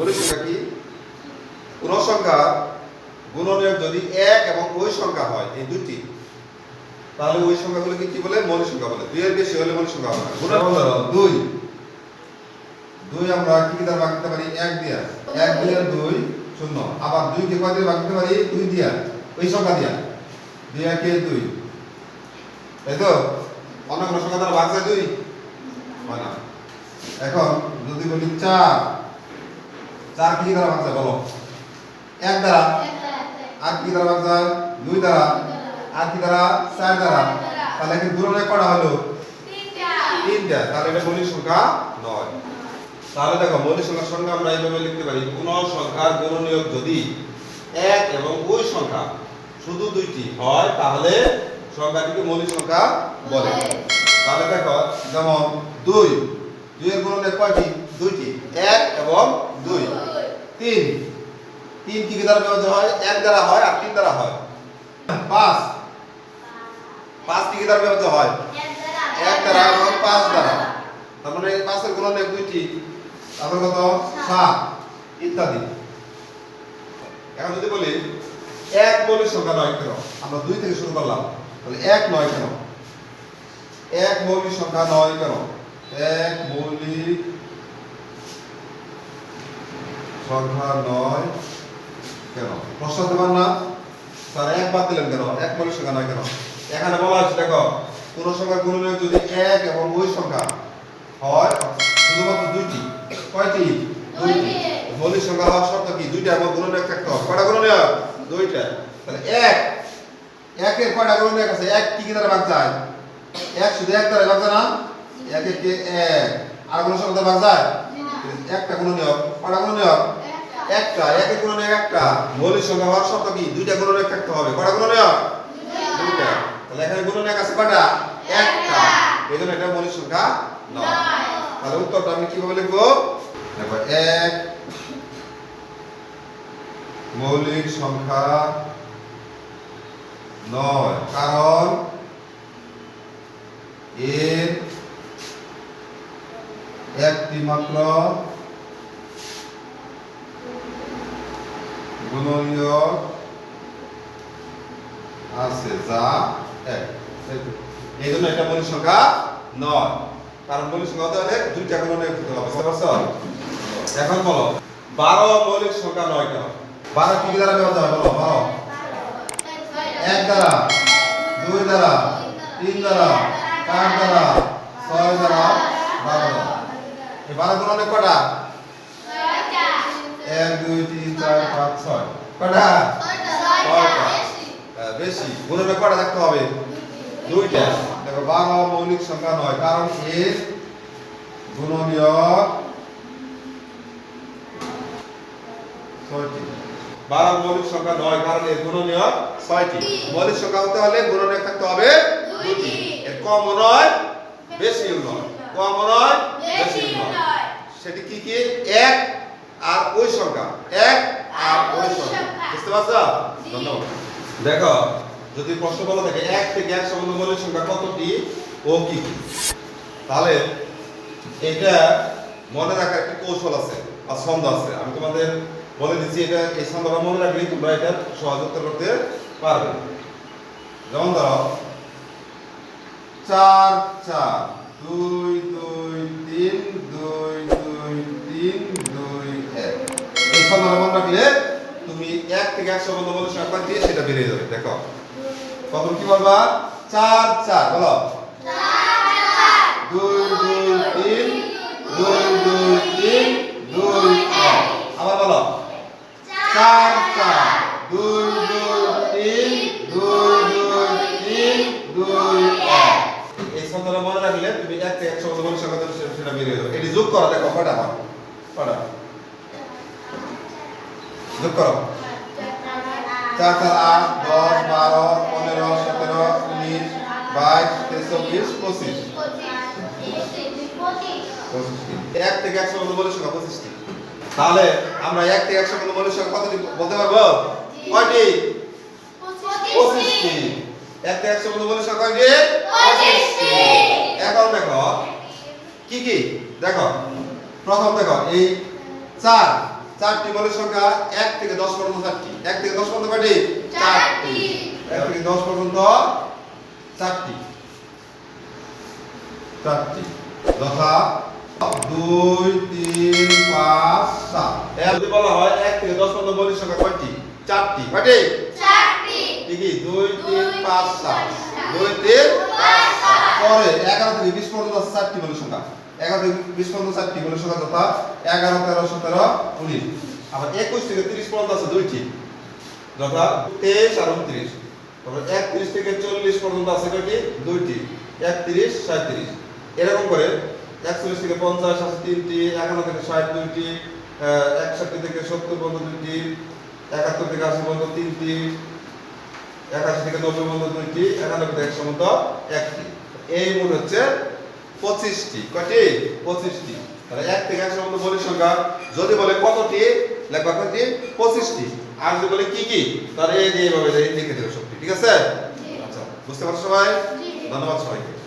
মৌলিক সংখ্যা কি কোন সংখ্যা গুণনীয়ক যদি এক এবং ওই সংখ্যা হয় এই দুটি তাহলে ওই সংখ্যাগুলোকে কি বলে? মৌলিক সংখ্যা বলে। দুই এর বেশি হলে মৌলিক সংখ্যা হবে না। দুই। দুই আমরা কি কি দ্বারা ভাগ করতে পারি? এক দিয়া। এক দিয়ে দুই শূন্য। আবার দুই কে কয় দিয়ে ভাগ করতে পারি? দুই দিয়া। ওই সংখ্যা দিয়া। দুই একে দুই। তাই তো? অন্য কোনো সংখ্যা দ্বারা ভাগ যায় দুই? হয় না। এখন যদি বলি চার চার কি দ্বারা ভাগ যায় বলো? এক দ্বারা। আর কি দ্বারা ভাগ যায় দুই দ্বারা। আর কি দ্বারা? চার দ্বারা। তাহলে এখানে গুণনে কটা হলো? তিনটা। তাহলে এটা মৌলিক সংখ্যা নয়। তাহলে দেখো, মৌলিক সংখ্যার সংখ্যা আমরা এইভাবে লিখতে পারি। কোন সংখ্যার গুণনীয়ক যদি এক এবং ওই সংখ্যা শুধু দুইটি হয়, তাহলে সংখ্যাটিকে মৌলিক সংখ্যা বলে। তাহলে দেখো, যেমন দুই। দুইয়ের গুণনীয়ক কয়টি? দুইটি। এক এবং কি কি দ্বারা বিভাজ্য হয়, এক দ্বারা হয় আর তিন দ্বারা হয়। পাঁচ। পাঁচ কি দ্বারা বিভাজ্য হয়? এক দ্বারা এবং পাঁচ দ্বারা। তার মানে পাঁচের গুণনীয়ক দুইটি। তারপর কত? সাত। ইত্যাদি। এখন যদি বলি, এক মৌলিক সংখ্যা নয় কেন? আমরা দুই থেকে শুরু করলাম। তাহলে এক নয় কেন? এক মৌলিক সংখ্যা নয় কেন? এক মৌলিক সংখ্যা নয় কেন? প্রশ্ন না। স্যার এক বাদ দিলেন কেন? এক মৌলিক সংখ্যা নয় কেন? এখানে বলা আছে দেখো কোন সংখ্যার গুণনীয়ক যদি এক এবং ওই সংখ্যা হয় শুধুমাত্র দুইটি কয়টি? মৌলিক সংখ্যা হওয়ার শর্ত কি? দুইটা এবং গুণনীয়ক থাকতে হবে। কয়টা গুণনীয়ক? দুইটা। তাহলে এক। একের কয়টা গুণনীয়ক আছে? এক কি দ্বারা ভাগ যায়? এক শুধু এক দ্বারা ভাগ যায় না? এক এক এক। আর কোন সংখ্যা ভাগ যায়? একটা গুণনীয়ক। কয়টা গুণনীয়ক? একটা একের গুণনীয়ক একটা, মৌলিক সংখ্যা হওয়ার শর্ত কি? দুইটা গুণনীয়ক থাকতে হবে। কয়টা গুণনীয়ক দুইটা। তাহলে এখানে গুণনীয়ক আছে কয়টা একটা। এই জন্য এটা মৌলিক সংখ্যা নয়। তাহলে উত্তরটা আমি কীভাবে লিখব? দেখো, এক মৌলিক সংখ্যা নয়। কারণ এর একটি মাত্র গুণনীয় আছে, যা এক। এই জন্য এটা মৌলিক সংখ্যা নয়। কারণ মৌলিক সংখ্যা হলে দুইটা গুণনীয়ক হতে হবে, বুঝতে পারছ? এখন বলো, বারো মৌলিক সংখ্যা নয় কেন? বারো কি দ্বারা বিভাজ্য হয়, বলো বারো এক দ্বারা, দুই দ্বারা, তিন দ্বারা, চার দ্বারা, ছয় দ্বারা, বারো। দ্বারা এই বারো গুণনে কটা? এক, দুই, তিন। ছয়। কটা বেশি। গুণনে কটা থাকতে হবে। দুইটা। দেখো বারো মৌলিক সংখ্যা নয় কারণ এর গুণনীয়ক ছয়টি। বারো মৌলিক সংখ্যা নয় কারণ এর গুণনীয়ক ছয়টি। মৌলিক সংখ্যা হতে হলে গুণনীয়ক থাকতে হবে দুটি এর কম নয় বেশি নয়। কম নয় বেশি নয়। সেটি কি কি? এক আর ওই সংখ্যা। এক আর বুঝতে পারছ? ধন্যবাদ। দেখো যদি প্রশ্ন বলা থাকে এক থেকে এক সম্বন্ধ মৌলিক সংখ্যা কতটি ও কি তাহলে এটা মনে রাখার একটা কৌশল আছে বা ছন্দ আছে। আমি তোমাদের বলে দিচ্ছি এটা এই ছন্দটা মনে রাখলে তোমরা এটা উত্তর করতে পারবে। যেমন ধরো চার চার দুই দুই তিন এই ছন্দটা মনে রাখলে তুমি এক থেকে একশো বলে সংখ্যা দিয়ে সেটা বেরিয়ে যাবে, দেখো। প্রথম কি বলবা? চার চার, বলো। দুই দুই, তিন, দুই দুই, তিন, দুই আবার বলো। চার চার, দুই দুই, তিন, দুই দুই, তিন, দুই এই সংখ্যাটা মনে রাখলে তুমি এক থেকে একশো পর্যন্ত সংখ্যা সেটা- বেরিয়ে যাবে। এটি যোগ করো, দেখো হয়? কটা যোগ করো। চার আট দশ বারো পনেরো সতেরো উনিশ বাইশ চব্বিশ পঁচিশ এক থেকে একশো বলে সংখ্যা পঁচিশটি তাহলে আমরা এক থেকে একশো বলে সংখ্যা কতটি বলতে পারব? কয়টি? পঁচিশটি এক থেকে একশো বলে সংখ্যা কয়টি? পঁচিশটি। এখন দেখো, কি কি? দেখো, প্রথম দেখো, এই চার চারটি মৌলিক সংখ্যা এক থেকে দশ পর্যন্ত চারটি। এক থেকে দশ পর্যন্ত কয়টি? চারটি। এক থেকে দশ পর্যন্ত চারটি। চারটি। যথা দুই তিন পাঁচ সাত। এর যদি বলা হয় এক থেকে দশ পর্যন্ত মৌলিক সংখ্যা কয়টি? চারটি। কয়টি? চারটি। ঠিকই। দুই তিন পাঁচ সাত। দুই তিন পরে এগারো থেকে বিশ পর্যন্ত চারটি মৌলিক সংখ্যা। এগারো বিশ পর্যন্ত চারটি সংখ্যা যথা এগারো, তেরো উনিশ। আবার একুশ থেকে তিরিশ পর্যন্ত আছে দুইটি। যথা তেইশ আর উনত্রিশ। তারপরে একত্রিশ থেকে চল্লিশ পর্যন্ত আছে কয়টি? দুইটি। একত্রিশ সাঁত্রিশ এরকম করে একচল্লিশ থেকে পঞ্চাশ আছে তিনটি, একান্ন থেকে ষাট দুইটি একষট্টি থেকে সত্তর পর্যন্ত দুইটি, একাত্তর থেকে আশি পর্যন্ত তিনটি, একাশি থেকে নব্বই পর্যন্ত দুইটি, একানব্বই থেকে একশো মতো একটি। এই মোট হচ্ছে পঁচিশটি। কয়টি? পঁচিশটি। তাহলে এক থেকে একশো মতো বলি সংখ্যা। যদি বলে কতটি লেখবা কয়টি? পঁচিশটি। আর যদি বলে কি কি তাহলে এই যে এইভাবে লিখে দেবে সবটি। ঠিক আছে? আচ্ছা বুঝতে পারছ সবাই? ধন্যবাদ সবাইকে।